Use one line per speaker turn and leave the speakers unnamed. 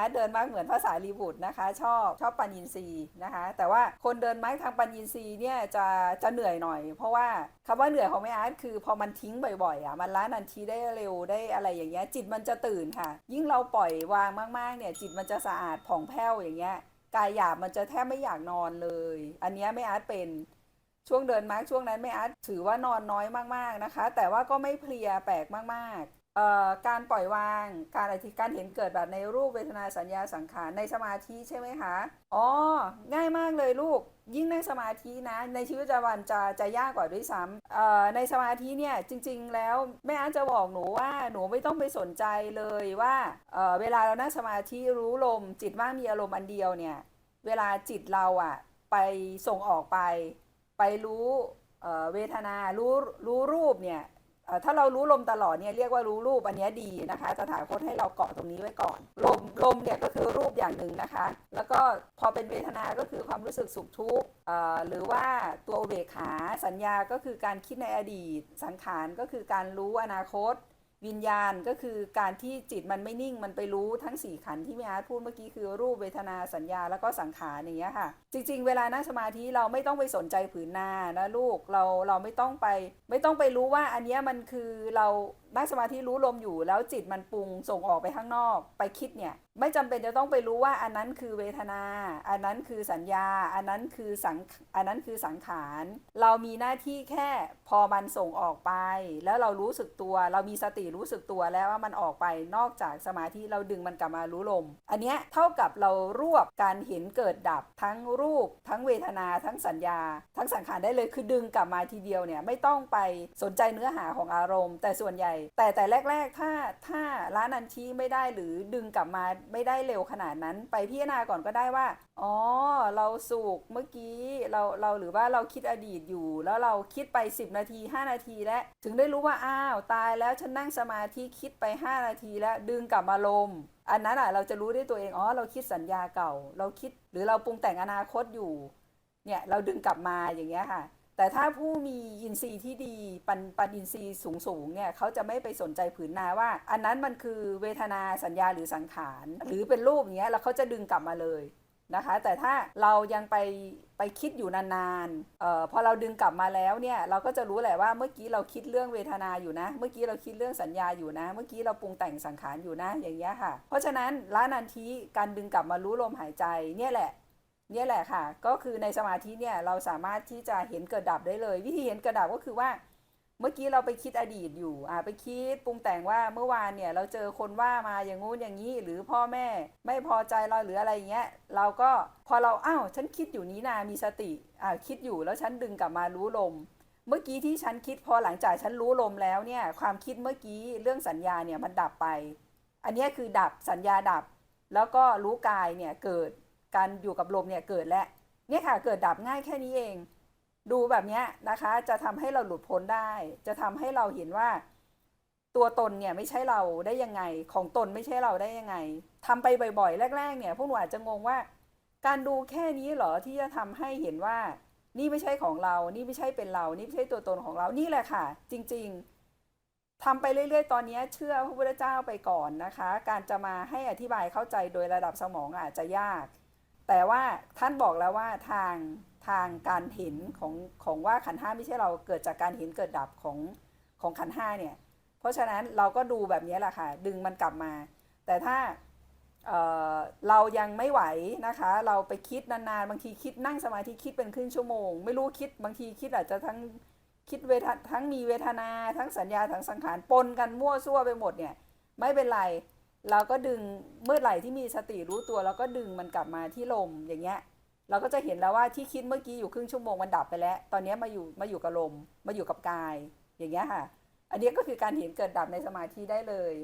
อาร์ตเดินมาร์กเหมือนภาษาลีบุตรนะคะ ชอบชอบปัญญินทรีนะคะ แต่ว่าคนเดินมาร์กทางปัญญินทรีเนี่ยจะจะเหนื่อยหน่อย เพราะว่าคำว่าเหนื่อยของแม่อาร์ตคือพอมันทิ้งบ่อยๆอะมันล้านันทีได้เร็วได้อะไรอย่างเงี้ยจิตมันจะตื่นค่ะ ยิ่งเราปล่อยวางมากๆเนี่ยจิตมันจะสะอาดผ่องแผ้วอย่างเงี้ยกายหยาบมันจะแทบไม่อยากนอนเลย อันเนี้ยแม่อาร์ตเป็นช่วงเดินมาร์กช่วงนั้นแม่อาร์ตถือว่านอนน้อยมากๆนะคะ แต่ว่าก็ไม่เพลียแปลกมากๆ การปล่อยวาง การอธิการเห็นเกิดแบบในรูปเวทนาสัญญาสังขารในสมาธิใช่ไหมคะ อ๋อ ง่ายมากเลยลูก ยิ่งในสมาธินะ ในชีวิตประจำวันจะจะยากกว่าด้วยซ้ำในสมาธิเนี่ยจริง ๆ แล้วแม่อาร์ตจะบอกหนูว่าหนูไม่ต้องไปสนใจเลยว่าเเวลาเรานั่งสมาธิรู้ลมจิตว่างมีอารมณ์อันเดียวเนี่ย เวลาจิตเราอะไปส่งออกไป ไปรู้เวทนารู้รู้รูปเนี่ย ถ้าเรารู้ลมตลอดเนี่ยเรียกว่ารู้รูปอันนี้ดีนะคะตถาคตให้เราเกาะตรงนี้ไว้ก่อน ลมลมเนี่ยก็คือรูปอย่างหนึ่งนะคะ แล้วก็พอเป็นเวทนา ก็คือความรู้สึกสุขทุกข์หรือว่าตัวเบกขาสัญญาก็คือการคิดในอดีต สังขารก็คือการรู้อนาคต วิญญาณก็คือการที่จิตมันไม่นิ่งมันไปรู้ทั้งสี่ขันที่แม่อาร์ตพูดเมื่อกี้คือรูปเวทนาสัญญาแล้วก็สังขารอย่างเงี้ยค่ะ จริง ๆ เวลานั่งสมาธิเราไม่ต้องไปสนใจผืนนานะลูกเราเราไม่ต้องไป ไม่ต้องไปรู้ว่าอันเนี้ยมันคือเรานั่งสมาธิรู้ลมอยู่แล้วจิตมันปรุงส่งออกไปข้างนอก ไปคิดเนี่ย ไม่จำเป็นจะต้องไปรู้ว่าอันนั้นคือเวทนา อันนั้นคือสัญญา อันนั้นคือสังอันนั้นคือสังขาร เรามีหน้าที่แค่พอมันส่งออกไป แล้วเรารู้สึกตัว เรามีสติรู้สึกตัวแล้วว่ามันออกไปนอกจากสมาธิเราดึงมันกลับมารู้ลม อันเนี้ยเท่ากับเรารวบการเห็นเกิดดับทั้งรูป ทั้งเวทนา ทั้งสัญญา ทั้งสังขารได้เลยคือดึงกลับมาทีเดียวเนี่ยไม่ต้องไปสนใจเนื้อหาของอารมณ์ แต่ส่วนใหญ่ แต่แต่แรก ๆ ถ้าถ้าร้านนันทีไม่ได้หรือดึงกลับมาไม่ได้เร็วขนาดนั้น ไปพิจารณาก่อนก็ได้ว่า อ๋อ เราสุกเมื่อกี้เราเราหรือว่าเราคิดอดีตอยู่ แล้วเราคิดไป 10 นาที 5 นาทีแล้วถึงได้รู้ว่าอ้าวตายแล้วฉันนั่งสมาธิคิดไป 5 นาทีแล้วดึงกลับมาลมอันนั้นอะเราจะรู้ได้ตัวเองอ๋อเราคิดสัญญาเก่า เราคิดหรือเราปรุงแต่งอนาคตอยู่เนี่ยเราดึงกลับมาอย่างเงี้ยค่ะ แต่ถ้าผู้มีอินทรีย์ที่ดีปันปันอินทรีย์สูงสูงๆเนี่ยเขาจะไม่ไปสนใจผืนนาว่า อันนั้นมันคือเวทนาสัญญาหรือสังขาร หรือเป็นรูปอย่างเงี้ยแล้วเขาจะดึงกลับมาเลยนะคะ แต่ถ้าเรายังไปไปคิดอยู่นานๆเอ่อพอเราดึงกลับมาแล้วเนี่ยเราก็จะรู้แหละว่าเมื่อกี้เราคิดเรื่องเวทนาอยู่นะ เมื่อกี้เราคิดเรื่องสัญญาอยู่นะ เมื่อกี้เราปรุงแต่งสังขารอยู่นะอย่างเงี้ยค่ะ เพราะฉะนั้นล้านันทีการดึงกลับมารู้ลมหายใจเนี่ยแหละ เนี่ยแหละค่ะ ก็คือในสมาธิเนี่ยเราสามารถที่จะเห็นเกิดดับได้เลย วิธีเห็นเกิดดับก็คือว่า เมื่อกี้เราไปคิดอดีตอยู่อ่าไปคิดปรุงแต่งว่าเมื่อวานเนี่ยเราเจอคนว่ามาอย่างงู้นอย่างนี้ หรือพ่อแม่ ไม่พอใจเราหรืออะไรอย่างเงี้ยเราก็พอเราอ้าวฉันคิดอยู่นี้นามีสติอ่าคิดอยู่แล้วฉันดึงกลับมารู้ลม เมื่อกี้ที่ฉันคิดพอหลังจากฉันรู้ลมแล้วเนี่ยความคิดเมื่อกี้เรื่องสัญญาเนี่ยมันดับไป อันนี้คือดับสัญญาดับ แล้วก็รู้กายเนี่ยเกิด การอยู่กับลมเนี่ยเกิดและเนี่ยค่ะเกิดดับง่ายแค่นี้เอง ดูแบบเนี้ยนะคะจะทำให้เราหลุดพ้นได้ จะทำให้เราเห็นว่า ตัวตนเนี่ยไม่ใช่เราได้ยังไง ของตนไม่ใช่เราได้ยังไงทำไปบ่อยๆ แรก ๆ เนี่ยพวกหนูอาจจะงงว่า การดูแค่นี้เหรอที่จะทำให้เห็นว่า นี่ไม่ใช่ของเรา นี่ไม่ใช่เป็นเรา นี่ไม่ใช่ตัวตนของเรานี่แหละค่ะ จริง ๆทำไปเรื่อยๆ ตอนนี้เชื่อพระพุทธเจ้าไปก่อนนะคะ การจะมาให้อธิบายเข้าใจโดยระดับสมองอาจจะยาก แต่ว่าท่านบอกแล้วว่าทางทางการเห็นของของว่าขันห้าไม่ใช่เราเกิดจากการเห็นเกิดดับของของขันห้าเนี่ย เพราะฉะนั้นเราก็ดูแบบนี้แหละค่ะ ดึงมันกลับมา แต่ถ้าเออเรายังไม่ไหวนะคะ เราไปคิดนานๆ บางทีคิดนั่งสมาธิคิดเป็นครึ่งชั่วโมง ไม่รู้คิดบางทีคิดอาจจะทั้งคิดเวททั้งมีเวทนา ทั้งสัญญาทั้งสังขารปนกันมั่วซั่วไปหมดเนี่ย ไม่เป็นไร เราก็ดึงเมื่อไหร่ที่มีสติรู้ตัวเราก็ดึงมันกลับมาที่ลมอย่างเงี้ย เราก็จะเห็นแล้วว่าที่คิดเมื่อกี้อยู่ครึ่งชั่วโมงมันดับไปแล้ว ตอนนี้มาอยู่มาอยู่กับลมมาอยู่กับกาย อย่างเงี้ยค่ะ อันนี้ก็คือการเห็นเกิดดับในสมาธิได้เลย